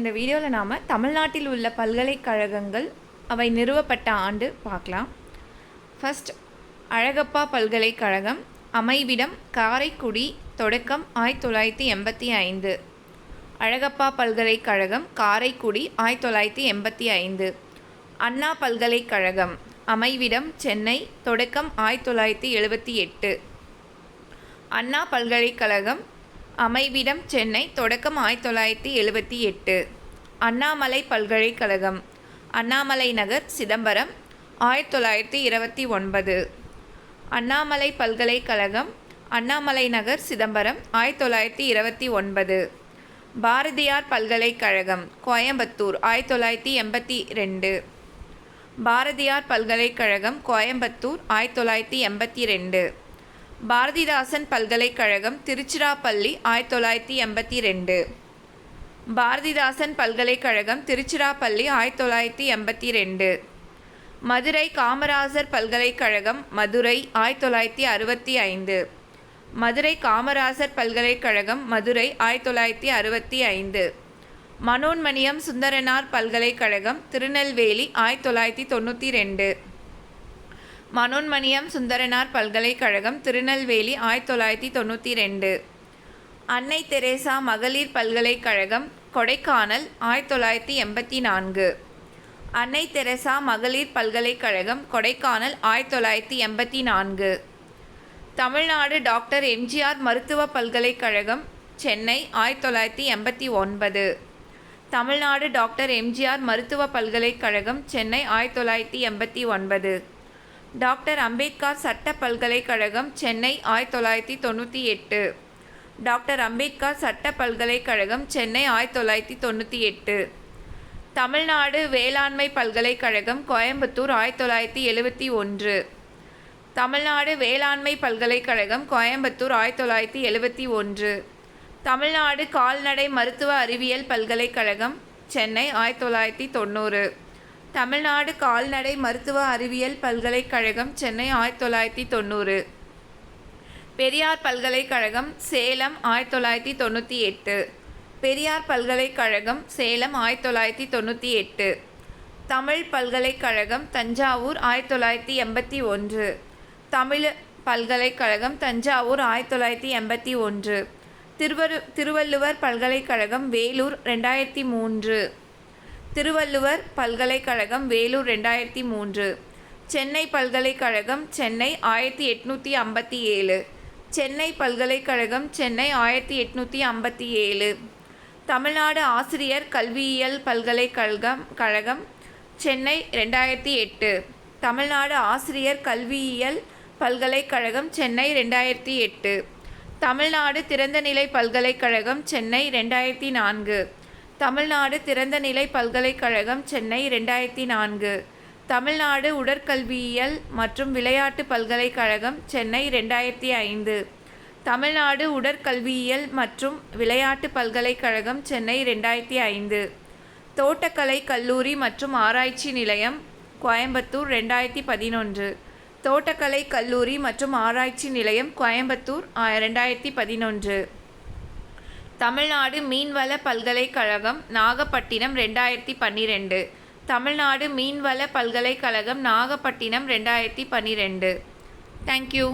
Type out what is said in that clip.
இந்த வீடியோவில் நாம் தமிழ்நாட்டில் உள்ள பல்கலைக்கழகங்கள் அவை நிறுவப்பட்ட ஆண்டு பார்க்கலாம். ஃபர்ஸ்ட் அழகப்பா பல்கலைக்கழகம் அமைவிடம் காரைக்குடி தொடக்கம் ஆயிரத்தி தொள்ளாயிரத்தி எண்பத்தி ஐந்து. அழகப்பா பல்கலைக்கழகம் காரைக்குடி ஆயிரத்தி தொள்ளாயிரத்தி எண்பத்தி ஐந்து. அண்ணா பல்கலைக்கழகம் அமைவிடம் சென்னை தொடக்கம் ஆயிரத்தி தொள்ளாயிரத்தி எழுபத்தி எட்டு. அண்ணா பல்கலைக்கழகம் அமைவிடம் சென்னை தொடக்கம் ஆயிரத்தி தொள்ளாயிரத்தி எழுபத்தி எட்டு. அண்ணாமலை பல்கலைக்கழகம். அண்ணாமலை நகர் சிதம்பரம் ஆயிரத்தி தொள்ளாயிரத்தி இருபத்தி ஒன்பது. அண்ணாமலை பல்கலைக்கழகம். அண்ணாமலை நகர் சிதம்பரம் ஆயிரத்தி தொள்ளாயிரத்தி இருபத்தி ஒன்பது. பாரதியார் பல்கலைக்கழகம் கோயம்புத்தூர் ஆயிரத்தி தொள்ளாயிரத்தி எண்பத்தி ரெண்டு. பாரதியார் பல்கலைக்கழகம் கோயம்புத்தூர் ஆயிரத்தி தொள்ளாயிரத்தி எண்பத்தி ரெண்டு. பாரதிதாசன் பல்கலைக்கழகம் திருச்சிராப்பள்ளி ஆயிரத்தி தொள்ளாயிரத்தி எண்பத்தி ரெண்டு. பாரதிதாசன் பல்கலைக்கழகம் திருச்சிராப்பள்ளி ஆயிரத்தி தொள்ளாயிரத்தி எண்பத்தி ரெண்டு. மதுரை காமராசர் பல்கலைக்கழகம் மதுரை ஆயிரத்தி தொள்ளாயிரத்தி அறுபத்தி ஐந்து. மதுரை காமராசர் பல்கலைக்கழகம் மதுரை ஆயிரத்தி தொள்ளாயிரத்தி அறுபத்தி ஐந்து. மனோன்மணியம் சுந்தரனார் பல்கலைக்கழகம் திருநெல்வேலி ஆயிரத்தி தொள்ளாயிரத்தி தொண்ணூற்றி ரெண்டு. மனோன்மணியம் சுந்தரனார் பல்கலைக்கழகம் திருநெல்வேலி ஆயிரத்தி தொள்ளாயிரத்தி தொண்ணூற்றி ரெண்டு. அன்னை தெரேசா மகளிர் பல்கலைக்கழகம் கொடைக்கானல் ஆயிரத்தி தொள்ளாயிரத்தி எண்பத்தி நான்கு. அன்னை தெரேசா மகளிர் பல்கலைக்கழகம் கொடைக்கானல் ஆயிரத்தி தொள்ளாயிரத்தி எண்பத்தி நான்கு. தமிழ்நாடு டாக்டர் எம்ஜிஆர் மருத்துவ பல்கலைக்கழகம் சென்னை ஆயிரத்தி தொள்ளாயிரத்தி எண்பத்தி ஒன்பது. தமிழ்நாடு டாக்டர் எம்ஜிஆர் மருத்துவ பல்கலைக்கழகம் சென்னை ஆயிரத்தி தொள்ளாயிரத்தி எண்பத்தி ஒன்பது. டாக்டர் அம்பேத்கர் சட்ட பல்கலைக்கழகம் சென்னை ஆயிரத்தி தொள்ளாயிரத்தி தொண்ணூற்றி எட்டு. டாக்டர் அம்பேத்கர் சட்ட பல்கலைக்கழகம் சென்னை ஆயிரத்தி தொள்ளாயிரத்தி தொண்ணூற்றி எட்டு. தமிழ்நாடு வேளாண்மை பல்கலைக்கழகம் கோயம்புத்தூர் ஆயிரத்தி தொள்ளாயிரத்தி எழுபத்தி ஒன்று. தமிழ்நாடு வேளாண்மை பல்கலைக்கழகம் கோயம்புத்தூர் ஆயிரத்தி தொள்ளாயிரத்தி எழுபத்தி ஒன்று. தமிழ்நாடு கால்நடை மருத்துவ அறிவியல் பல்கலைக்கழகம் சென்னை ஆயிரத்தி தொள்ளாயிரத்தி தொண்ணூறு. தமிழ்நாடு கால்நடை மருத்துவ அறிவியல் பல்கலைக்கழகம் சென்னை ஆயிரத்தி தொள்ளாயிரத்தி தொண்ணூறு. பெரியார் பல்கலைக்கழகம் சேலம் ஆயிரத்தி தொள்ளாயிரத்தி தொண்ணூற்றி எட்டு. பெரியார் பல்கலைக்கழகம் சேலம் ஆயிரத்தி தொள்ளாயிரத்தி தொண்ணூற்றி எட்டு. தமிழ் பல்கலைக்கழகம் தஞ்சாவூர் ஆயிரத்தி தொள்ளாயிரத்தி எண்பத்தி ஒன்று. தமிழ் பல்கலைக்கழகம் தஞ்சாவூர் ஆயிரத்தி தொள்ளாயிரத்தி எண்பத்தி ஒன்று. திருவரு திருவள்ளுவர் பல்கலைக்கழகம் வேலூர் ரெண்டாயிரத்தி மூன்று. திருவள்ளுவர் பல்கலைக்கழகம் வேலூர் ரெண்டாயிரத்தி மூன்று. சென்னை பல்கலைக்கழகம் சென்னை ஆயிரத்தி எட்நூற்றி ஐம்பத்தி ஏழு. சென்னை பல்கலைக்கழகம் சென்னை ஆயிரத்தி எட்நூற்றி ஐம்பத்தி ஏழு. தமிழ்நாடு ஆசிரியர் கல்வியியல் பல்கலைக்கழகம் கழகம் சென்னை ரெண்டாயிரத்தி எட்டு. தமிழ்நாடு ஆசிரியர் கல்வியியல் பல்கலைக்கழகம் சென்னை ரெண்டாயிரத்தி எட்டு. தமிழ்நாடு திறந்தநிலை பல்கலைக்கழகம் சென்னை ரெண்டாயிரத்தி நான்கு. தமிழ்நாடு திறந்தநிலை பல்கலைக்கழகம் சென்னை ரெண்டாயிரத்தி நான்கு. தமிழ்நாடு உடற்கல்வியியல் மற்றும் விளையாட்டு பல்கலைக்கழகம் சென்னை ரெண்டாயிரத்தி ஐந்து. தமிழ்நாடு உடற்கல்வியியல் மற்றும் விளையாட்டு பல்கலைக்கழகம் சென்னை ரெண்டாயிரத்தி ஐந்து. தோட்டக்கலை கல்லூரி மற்றும் ஆராய்ச்சி நிலையம் கோயம்புத்தூர் ரெண்டாயிரத்தி பதினொன்று. தோட்டக்கலை கல்லூரி மற்றும் ஆராய்ச்சி நிலையம் கோயம்புத்தூர் ரெண்டாயிரத்தி பதினொன்று. தமிழ்நாடு மீன்வள பல்கலைக்கழகம் நாகப்பட்டினம் ரெண்டாயிரத்தி பன்னிரெண்டு. தமிழ்நாடு மீன்வள பல்கலைக்கழகம் நாகப்பட்டினம் ரெண்டாயிரத்தி பன்னிரெண்டு. தேங்க்யூ